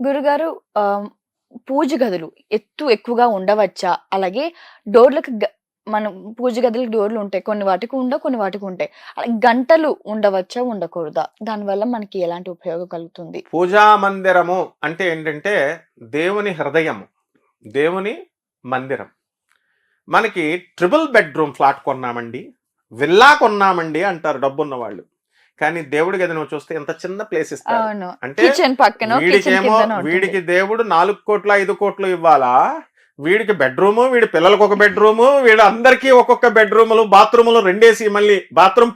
గురుగారు పూజ గదులు ఎత్తు ఎక్కువగా ఉండవచ్చా? అలాగే డోర్లకు గ మనం పూజ గదులు డోర్‌లు ఉంటాయి. కొన్ని వాటికి ఉండవు. కొన్ని వాటికి ఉంటాయి. అలాగే గంటలు ఉండవచ్చా? ఉండకూడదా? దానివల్ల మనకి ఎలాంటి ఉపయోగం కలుగుతుంది? పూజా మందిరము అంటే ఏంటంటే దేవుని హృదయము దేవుని మందిరం. మనకి ట్రిపుల్ బెడ్‌రూమ్ ఫ్లాట్ కొన్నామండి. విల్లా కొన్నామండి అంటారు డబ్బున్న వాళ్ళు. కానీ దేవుడి గది నువ్వు చూస్తే ఎంత చిన్న ప్లేస్ ఇస్తాడు. అవును. అంటే వీడికేమో. వీడికి దేవుడు 4,00,00,000, 5,00,00,000 ఇవ్వాలా? వీడికి బెడ్‌రూము, వీడి పిల్లలకి ఒక బెడ్‌రూము, వీళ్ళందరికీ ఒక్కొక్క బెడ్‌రూములు, బాత్రూములు రెండేసి మళ్ళీ బాత్రూమ్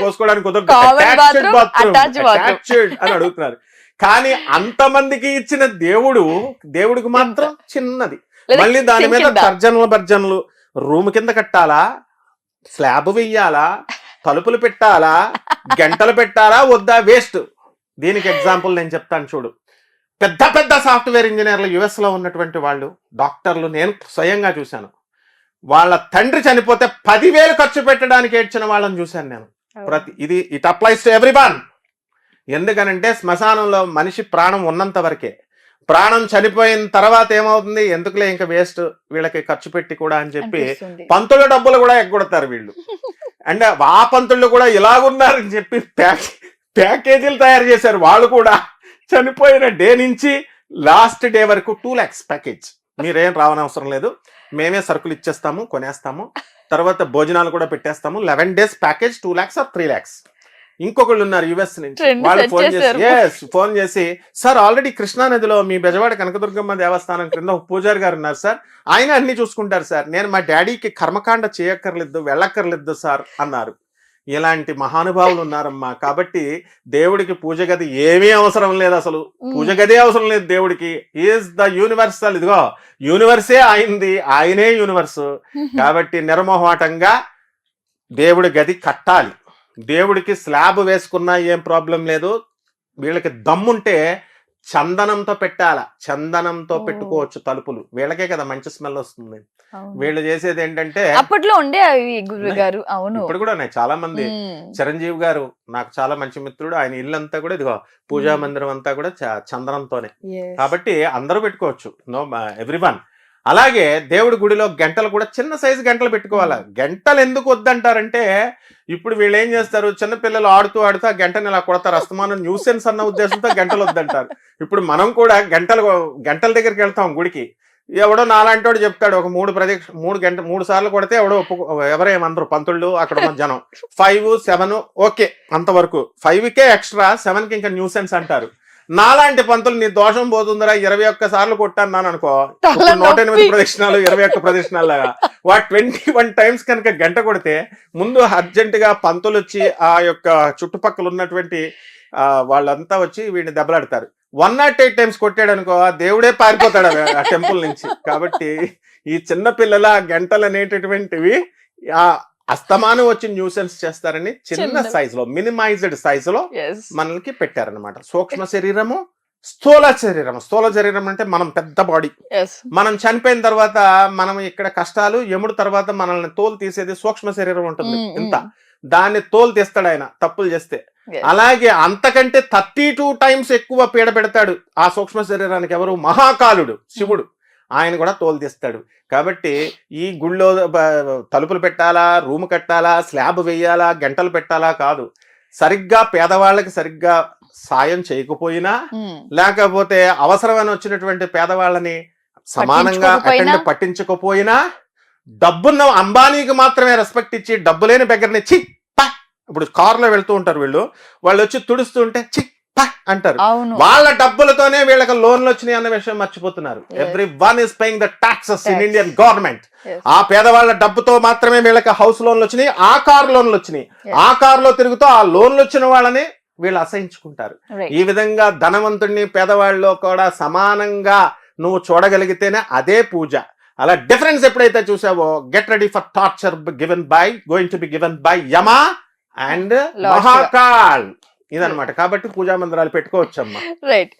పోసుకోవడానికి కుదరదు. Attach bathroom. అటాచ్డ్ అని అడుగుతున్నారు. కానీ అంతమందికి ఇచ్చిన దేవుడు దేవుడికి మాత్రం చిన్నది. మళ్ళీ దాని మీద. తర్జనలు భర్జనలు రూమ్ కింద కట్టాలా? స్లాబ్ వెయ్యాలా? తలుపులు పెట్టాలా? గంటలు పెట్టాలా? వద్దా? వేస్ట్. దీనికి ఎగ్జాంపుల్ నేను చెప్తాను చూడు. పెద్ద పెద్ద సాఫ్ట్‌వేర్ ఇంజినీర్లు యూఎస్‌లో ఉన్నటువంటి వాళ్ళు, డాక్టర్లు నేను స్వయంగా చూశాను. వాళ్ళ తండ్రి చనిపోతే 10,000 ఖర్చు పెట్టడానికి ఏడ్చిన వాళ్ళని చూశాను నేను. ప్రతి ఇది ఇట్ అప్లైస్ టు ఎవ్రీవన్. ఎందుకనంటే శ్మశానంలో మనిషి ప్రాణం ఉన్నంత వరకే. ప్రాణం చనిపోయిన తర్వాత ఏమవుతుంది? ఎందుకులే ఇంకా వేస్ట్ వీళ్ళకి ఖర్చు పెట్టి కూడా అని చెప్పి. పంతుల డబ్బులు కూడా ఎగ్గొడతారు వీళ్ళు. అండ్ ఆ పంతులు కూడా ఇలాగున్నారని చెప్పి ప్యాక్ ప్యాకేజీలు తయారు చేశారు వాళ్ళు కూడా. చనిపోయిన డే నుంచి లాస్ట్ డే వరకు టూ లాక్స్ ప్యాకేజ్. మీరేం రావనవసరం లేదు. మేమే సరుకులు ఇచ్చేస్తాము, కొనేస్తాము. తర్వాత భోజనాలు కూడా పెట్టేస్తాము. 11 days package two lakhs or three lakhs ఇంకొకళ్ళు ఉన్నారు యుఎస్ నుంచి. వాళ్ళు ఫోన్ చేసి. యెస్ ఫోన్ చేసి సార్ ఆల్రెడీ కృష్ణా నదిలో మీ బెజవాడ కనకదుర్గమ్మ దేవస్థానం క్రింద ఒక పూజారి గారు ఉన్నారు సార్. ఆయన అన్ని చూసుకుంటారు సార్. నేను మా డాడీకి కర్మకాండ చేయక్కర్లేదు, వెళ్ళక్కర్లేదు సార్ అన్నారు. ఇలాంటి మహానుభావులు ఉన్నారమ్మా. కాబట్టి దేవుడికి పూజ గది ఏమీ అవసరం లేదు అసలు. పూజ. గదే అవసరం లేదు దేవుడికి. ఈజ్ ద యూనివర్సల్ ఇదిగో యూనివర్సే ఆయనది. ఆయనే యూనివర్స్. కాబట్టి నిర్మోహమాటంగా దేవుడి గది కట్టాలి. దేవుడికి స్లాబ్ వేసుకున్నా ఏం ప్రాబ్లం లేదు. వీళ్ళకి దమ్ముంటే చందనంతో పెట్టాల. చందనంతో! పెట్టుకోవచ్చు తలుపులు. వీళ్ళకే కదా మంచి స్మెల్ వస్తుంది. వీళ్ళు చేసేది ఏంటంటే అప్పట్లో ఉండే గురుగారు. అవును. ఇప్పుడు కూడా ఉన్నాయి చాలా మంది. చిరంజీవి గారు నాకు చాలా మంచి మిత్రుడు. ఆయన ఇల్లంతా కూడా ఇదిగో పూజా. మందిరం అంతా కూడా చందనంతోనే. కాబట్టి అందరూ పెట్టుకోవచ్చు. No everyone. అలాగే దేవుడి గుడిలో గంటలు కూడా చిన్న సైజు గంటలు పెట్టుకోవాలా. గంటలు ఎందుకు వద్దంటారంటే ఇప్పుడు వీళ్ళు ఏం చేస్తారు చిన్న పిల్లలు ఆడుతూ ఆడుతూ ఆ గంటని ఇలా కొడతారు. అస్తమానం న్యూసెన్స్ అన్న ఉద్దేశంతో గంటలు వద్దంటారు. ఇప్పుడు మనం కూడా గంటలు గంటల దగ్గరికి వెళ్తాం గుడికి. ఎవడో నాలాంటోడు చెప్తాడు ఒక 3 ప్రదక్ష 3 గంట 3 సార్లు కొడితే ఎవడో ఒప్పుకో ఎవరేమనరు పంతుళ్ళు అక్కడ ఉన్న జనం. 5, 7 ఓకే అంతవరకు. 5కే ఎక్స్ట్రా 7కి ఇంకా న్యూసెన్స్ అంటారు. నాలాంటి పంతులు నీ దోషం పోతుందిరా 21 సార్లు కొట్టన్నాను అనుకో. తల ఇప్పుడు 108 నొప్పి. ప్రదక్షిణాలు 21 ప్రదక్షిణాలాగా. వాడు 21 టైమ్స్ కనుక గంట కొడితే ముందు అర్జెంటుగా పంతులొచ్చి ఆ యొక్క చుట్టుపక్కల ఉన్నటువంటి వాళ్ళంతా వచ్చి వీడిని దెబ్బలాడతారు. 108 టైమ్స్ కొట్టాడనుకో ఆ దేవుడే పారిపోతాడు ఆ- టెంపుల్ నుంచి. కాబట్టి ఈ చిన్న పిల్లల గంటలు అనేటటువంటివి ఆ అస్తమానం వచ్చి న్యూసెన్స్ చేస్తారని చిన్న చిన్న సైజులో మినిమైజ్డ్ సైజులో యెస్. మనల్కి పెట్టారనమాట. సూక్ష్మ శరీరము, స్థూల శరీరం. స్థూల శరీరం అంటే మనం పెద్ద బాడీ. మనం చనిపోయిన తర్వాత మనం ఇక్కడ కష్టాలు యముడు తర్వాత మనల్ని తోలు తీసేది సూక్ష్మ శరీరం ఉంటుంది. ఇంత. దాన్ని తోలు తీస్తాడు ఆయన తప్పులు చేస్తే. అలాగే అంతకంటే 32 టైమ్స్ ఎక్కువ పీడ పెడతాడు ఆ సూక్ష్మ శరీరానికి ఎవరు మహాకాలుడు శివుడు. ఆయన కూడా తోలు తీస్తాడు. కాబట్టి ఈ గుళ్ళో తలుపులు పెట్టాలా, రూమ్ కట్టాలా, స్లాబ్ వేయాలా, గంటలు పెట్టాలా కాదు. సరిగ్గా పేదవాళ్ళకి సరిగ్గా సాయం చేయకపోయినా. లేకపోతే అవసరమని వచ్చినటువంటి పేదవాళ్ళని సమానంగా అటెండ్ పట్టించకపోయినా డబ్బున్న అంబానీకి మాత్రమే రెస్పెక్ట్ ఇచ్చి డబ్బు లేని బెగ్గరని చి ప ఇప్పుడు కారులో వెళ్తూ ఉంటారు వీళ్ళు వాళ్ళు వచ్చి తుడుస్తూ ఉంటే చి అంటారు. వాళ్ళ డబ్బులతోనే వీళ్ళకి లోన్లు వచ్చినాయి అన్న విషయం మర్చిపోతున్నారు. Every one is paying the taxes in. Indian government. ఆ పేదవాళ్ళ డబ్బుతో మాత్రమే వీళ్ళకి హౌస్ లోన్లు వచ్చినాయి ఆ కార్ లోన్లు వచ్చినాయి. ఆ కారులో తిరుగుతూ ఆ లోన్లు వచ్చిన వాళ్ళని వీళ్ళు అసహించుకుంటారు. ఈ విధంగా ధనవంతుడిని పేదవాళ్ళలో కూడా సమానంగా నువ్వు చూడగలిగితేనే అదే పూజ అలా డిఫరెన్స్ ఎప్పుడైతే చూసావో get ready for torture given by going to be given by Yama and. Mahakal ఇదన్నమాట కాబట్టి పూజా మందిరాలు పెట్టుకోవచ్చమ్మా రైట్.